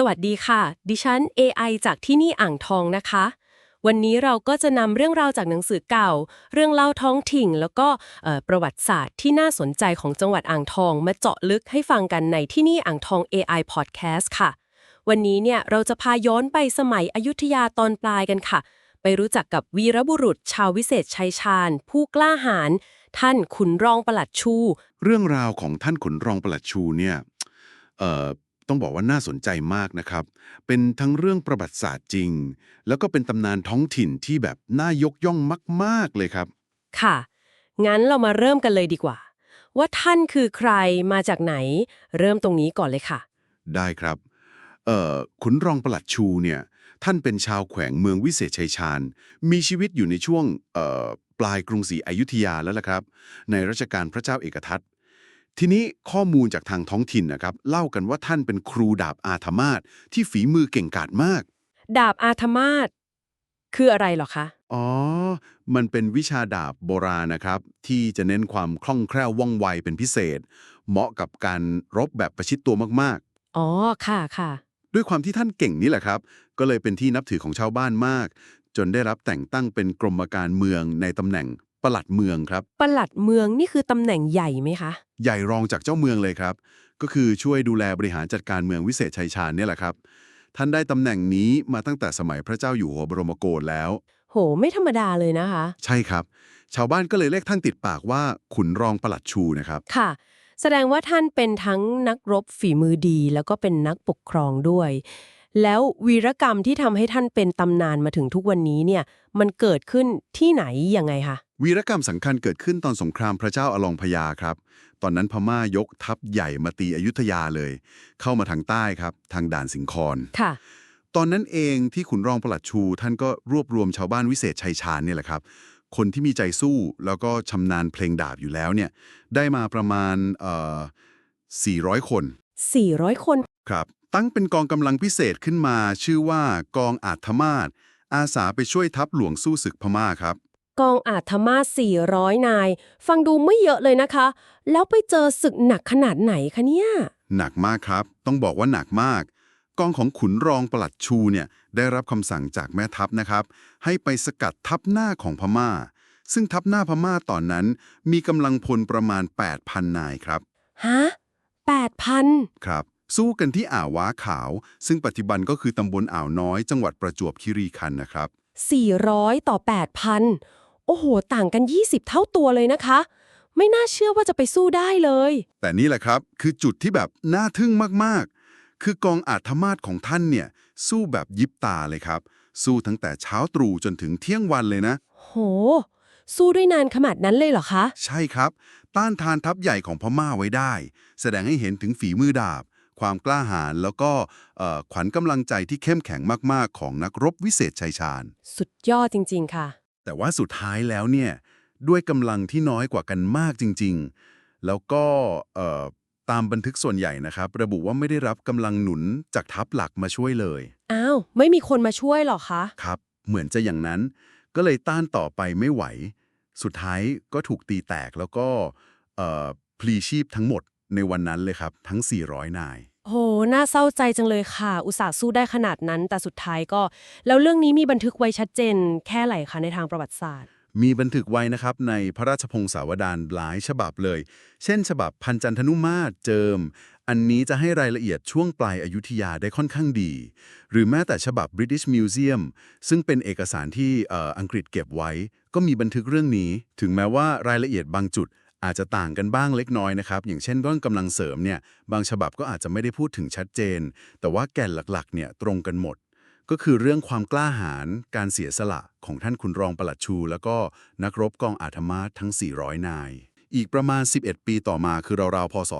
สวัสดีค่ะ ดิฉัน AI จากที่นี่อ่างทองนะคะ วันนี้เราก็จะนำเรื่องราวจากหนังสือเก่า เรื่องเล่าท้องถิ่น แล้วก็ประวัติศาสตร์ที่น่าสนใจของจังหวัดอ่างทอง มาเจาะลึกให้ฟังกันในที่นี่อ่างทอง AI Podcast ค่ะ วันนี้เนี่ยเราจะพาย้อนไปสมัยอยุธยาตอนปลายกันค่ะ ไปรู้จักกับวีรบุรุษ ชาววิเศษชัยชาญ ผู้กล้าหาญท่านขุนรองประหลัดชู เรื่องราวของท่านขุนรองประหลัดชูเนี่ยเอ่อ ต้องบอกว่าน่าสนใจมากนะครับ เป็นทั้งเรื่องประวัติศาสตร์จริง แล้วก็เป็นตำนานท้องถิ่นที่แบบน่ายกย่องมาก ๆ เลยครับ ค่ะ งั้นเรามาเริ่มกันเลยดีกว่า ว่าท่านคือใครมาจากไหน เริ่มตรงนี้ก่อนเลยค่ะ ได้ครับ เอ่อขุนรองประหลัดชูเนี่ย ท่านเป็นชาวแขวงเมืองวิเศษชัยชาญ มีชีวิตอยู่ในช่วงเอ่อปลายกรุงศรีอยุธยาแล้วล่ะครับ ในรัชกาลพระเจ้าเอกทัต ทีนี้ข้อมูลจากทางท้องถิ่นนะครับ เล่ากันว่าท่านเป็นครูดาบอาธมาศที่ฝีมือเก่งกาจมาก ดาบอาธมาศคืออะไรเหรอคะ อ๋อ มันเป็นวิชาดาบโบราณนะครับ ที่จะเน้นความคล่องแคล่วว่องไวเป็นพิเศษ เหมาะกับการรบแบบประชิดตัวมากอ๋อ ค่ะค่ะๆด้วยความที่ท่านเก่งนี่แหละครับ ก็เลยเป็นที่นับถือของชาวบ้านมาก จนได้รับแต่งตั้งเป็นกรมการเมืองในตำแหน่งปลัดเมืองครับ ปลัดเมืองนี่คือตำแหน่งใหญ่ไหมคะ ใหญ่รองจากเจ้าเมืองเลยครับ ก็คือช่วยดูแลบริหารจัดการเมืองวิเศษชัยชาญเนี่ยแหละครับ ท่านได้ตำแหน่งนี้มาตั้งแต่สมัยพระเจ้าอยู่หัวบรมโกศแล้ว โห ไม่ธรรมดาเลยนะคะ ใช่ครับ ชาวบ้านก็เลยเรียกท่านติดปากว่าขุนรองปลัดชูนะครับ ค่ะ แสดงว่าท่านเป็นทั้งนักรบฝีมือดี แล้วก็เป็นนักปกครองด้วย แล้ววีรกรรมที่ทำให้ท่านเป็นตำนานมาถึงทุกวันนี้เนี่ย มันเกิดขึ้นที่ไหนยังไงคะ วีรกรรมสำคัญเกิดขึ้นตอนสงครามพระเจ้าอลองพญาครับ ตอนนั้นพม่ายกทัพใหญ่มาตีอยุธยาเลย เข้ามาทางใต้ครับ ทางด่านสิงคอนค่ะ ตอนนั้นเองที่ขุนรองปลัดชู ท่านก็รวบรวมชาวบ้านวิเศษชัยชาญเนี่ยแหละครับ คนที่มีใจสู้แล้วก็ชำนาญเพลงดาบอยู่แล้วเนี่ย ได้มาประมาณเอ่อ400 คน 400 คนครับ ตั้งเป็นกองกำลังพิเศษขึ้นมา ชื่อว่ากองอาธมาศอาสาไปช่วยทัพหลวงสู้ศึกพม่าครับ กองอาธมาส400 นาย ฟังดูไม่เยอะเลยนะคะ แล้วไปเจอศึกหนักขนาดไหนคะเนี่ยหนักมากครับ ต้องบอกว่าหนักมาก กองของขุนรองปลัดชูเนี่ยได้รับคำสั่งจากแม่ทัพนะครับ ให้ไปสกัดทัพหน้าของพม่า ซึ่งทัพหน้าพม่าตอนนั้น มีกำลังพลประมาณ 8,000 นายครับฮะ8,000 ครับ สู้กันที่อ่าวว้าขาว ซึ่งปัจจุบันก็คือตำบลอ่าวน้อยจังหวัดประจวบคีรีขันธ์นะครับ400 ต่อ 8,000 โอ้โห ต่างกัน 20 เท่าตัวเลยนะคะ ไม่น่าเชื่อว่าจะไปสู้ได้เลย แต่นี่แหละครับคือจุดที่แบบน่าทึ่งมากๆ คือกองอาธมาศของท่านเนี่ย สู้แบบยิบตาเลยครับ สู้ตั้งแต่เช้าตรู่จนถึงเที่ยงวันเลยนะ โห สู้ด้วยนานขนาดนั้นเลยเหรอคะ ใช่ครับ ต้านทานทัพใหญ่ของพม่าไว้ได้ แสดงให้เห็นถึงฝีมือดาบ ความกล้าหาญแล้วก็เอ่อขวัญกำลังใจที่เข้มแข็งมากๆ ของนักรบวิเศษชัยชาญ สุดยอดจริง ๆ ค่ะ แต่ว่าสุดท้ายแล้วเนี่ยด้วยกำลังที่น้อยกว่ากันมากจริง ๆ แล้วก็เอ่อตามบันทึกส่วนใหญ่นะครับ ระบุว่าไม่ได้รับกำลังหนุนจากทัพหลักมาช่วยเลย อ้าว ไม่มีคนมาช่วยเหรอคะ ครับ เหมือนจะอย่างนั้น ก็เลยต้านต่อไปไม่ไหว สุดท้ายก็ถูกตีแตกแล้วก็เอ่อพลีชีพทั้งหมดในวันนั้นเลยครับ ทั้ง 400 นาย โห น่าเศร้าใจจังเลยค่ะ อุตส่าห์สู้ได้ขนาดนั้น แต่สุดท้ายก็ แล้วเรื่องนี้มีบันทึกไว้ชัดเจน แค่ไหนคะในทางประวัติศาสตร์ มีบันทึกไว้นะครับในพระราชพงศาวดารหลายฉบับเลย เช่น ฉบับพันจันทนุมาตรเจิม อันนี้จะให้รายละเอียดช่วงปลายอายุทยาได้ค่อนข้างดี หรือแม้แต่ฉบับ British Museum ซึ่งเป็นเอกสารที่อังกฤษเก็บไว้ ก็มีบันทึกเรื่องนี้ ถึงแม้ว่ารายละเอียดบางจุด อาจจะต่างกันบ้างเล็กน้อยนะครับ อย่างเช่นเรื่องกำลังเสริมเนี่ย บางฉบับก็อาจจะไม่ได้พูดถึงชัดเจน แต่ว่าแก่นหลักๆ เนี่ยตรงกันหมด ก็คือเรื่องความกล้าหาญ การเสียสละของท่านขุนรองปลัดชู แล้วก็นักรบกองอาธมาศทั้ง 400 นาย อีกประมาณ 11 ปีต่อมาคือราวๆพศ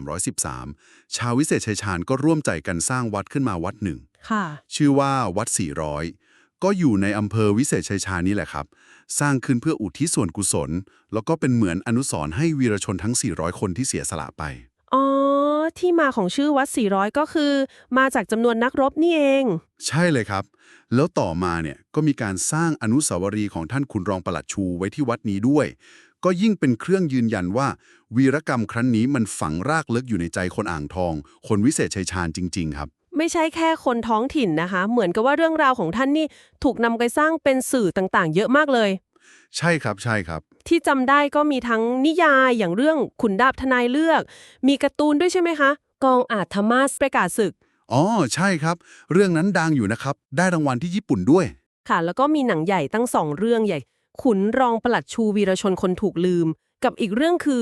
2313 ชาววิเศษชัยชาญก็ร่วมใจกันสร้างวัดขึ้นมาวัดหนึ่งค่ะชื่อว่าวัด 400 ก็อยู่ในอำเภอวิเศษชัยชาญนี่แหละครับ สร้างขึ้นเพื่ออุทิศส่วนกุศล แล้วก็เป็นเหมือนอนุสรณ์ให้วีรชนทั้ง 400 คนที่เสียสละไป อ๋อ ที่มาของชื่อวัด 400 ก็คือ มาจากจำนวนนักรบนี่เอง ใช่เลยครับ แล้วต่อมาเนี่ยก็มีการสร้างอนุสาวรีย์ของท่านขุนรองปลัดชูไว้ที่วัดนี้ด้วย ก็ยิ่งเป็นเครื่องยืนยันว่า วีรกรรมครั้นนี้มันฝังรากลึกอยู่ในใจคนอ่างทอง คนวิเศษชัยชาญจริง ๆ ครับ ไม่ใช่แค่คนท้องถิ่นนะคะ เหมือนกับว่าเรื่องราวของท่านนี่ถูกนำไปสร้างเป็นสื่อต่างๆ เยอะมากเลย ใช่ครับใช่ครับ ที่จำได้ก็มีทั้งนิยายอย่างเรื่องขุนดาบทนายเลือก มีการ์ตูนด้วยใช่ไหมคะ กองอาจธรรมาสประกาศศึก อ๋อใช่ครับ เรื่องนั้นดังอยู่นะครับ ได้รางวัลที่ญี่ปุ่นด้วย ค่ะ แล้วก็มีหนังใหญ่ตั้งสองเรื่องใหญ่ ขุนรองประหลัดชูวีรชนคนถูกลืม กับอีกเรื่องคือ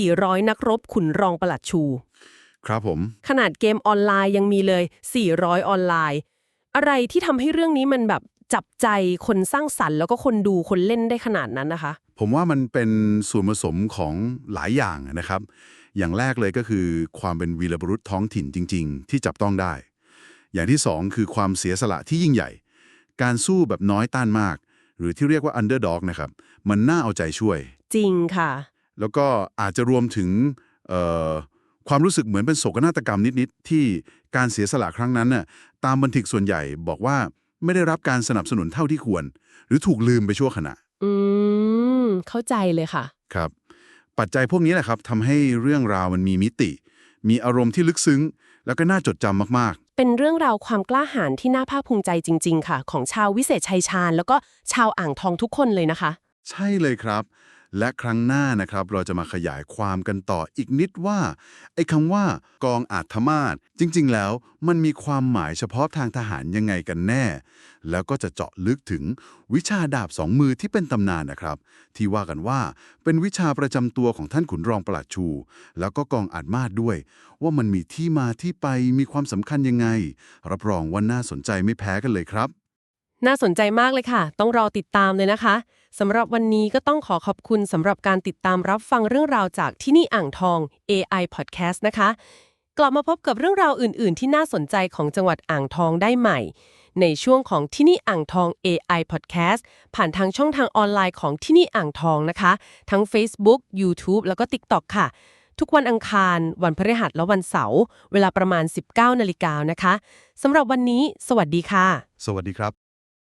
400 นักรบขุนรองประหลัดชู ครับผม ขนาดเกมออนไลน์ยังมีเลย 400 ออนไลน์ อะไรที่ทำให้เรื่องนี้มันแบบจับใจคนสร้างสรรค์ แล้วก็คนดูคนเล่นได้ขนาดนั้นนะคะ ผมว่ามันเป็นส่วนผสมของหลายอย่างนะครับ อย่างแรกเลยก็คือความเป็นวีรบุรุษท้องถิ่นจริง ๆ ที่จับต้องได้ อย่างที่สองคือความเสียสละที่ยิ่งใหญ่ การสู้แบบน้อยต้านมาก หรือที่เรียกว่า underdog นะครับ มันน่าเอาใจช่วย จริงค่ะ แล้วก็อาจจะรวมถึงเอ่อ ความรู้สึกเหมือนเป็นโศกนาฏกรรมนิด ๆ ที่การเสียสละครั้งนั้นน่ะตามบันทึกส่วนใหญ่บอกว่าไม่ได้รับการสนับสนุนเท่าที่ควร หรือถูกลืมไปชั่วขณะ อืม เข้าใจเลยค่ะ ครับ ปัจจัยพวกนี้แหละครับทำให้เรื่องราวมันมีมิติ มีอารมณ์ที่ลึกซึ้ง แล้วก็น่าจดจำมากเป็นเรื่องราวความกล้าหาญที่น่าภาคภูมิใจจริง ๆ ค่ะ ของชาววิเศษชัยชาญ แล้วก็ชาวอ่างทองทุกคนเลยนะคะๆใช่เลยครับ และครั้งหน้านะครับเราจะมาขยายความกันต่ออีกนิดว่า ไอ้คำว่ากองอาจมาศจริงๆ แล้วมันมีความหมายเฉพาะทางทหารยังไงกันแน่ แล้วก็จะเจาะลึกถึงวิชาดาบสองมือที่เป็นตำนานนะครับ ที่ว่ากันว่าเป็นวิชาประจำตัวของท่านขุนรองประหลัดชู แล้วก็กองอาจมาศด้วย ว่ามันมีที่มาที่ไปมีความสำคัญยังไง รับรองว่าน่าสนใจไม่แพ้กันเลยครับ น่าสนใจมากเลยค่ะ ต้องรอติดตามเลยนะคะ สำหรับวันนี้ก็ต้องขอขอบคุณสำหรับการติดตามรับฟังเรื่องราวจากที่นี่อ่างทอง AI Podcast นะคะ กลับมาพบกับเรื่องราวอื่น ๆ ที่น่าสนใจของจังหวัดอ่างทองได้ใหม่ ในช่วงของที่นี่อ่างทอง AI Podcast ผ่านทางช่องทางออนไลน์ของที่นี่อ่างทองนะคะ ทั้ง Facebook YouTube แล้วก็ TikTok ค่ะทุกวันอังคาร วันพฤหัสและวันเสาร์ เวลาประมาณ 19นาฬิกานะคะ สำหรับวันนี้ สวัสดีค่ะ สวัสดีครับ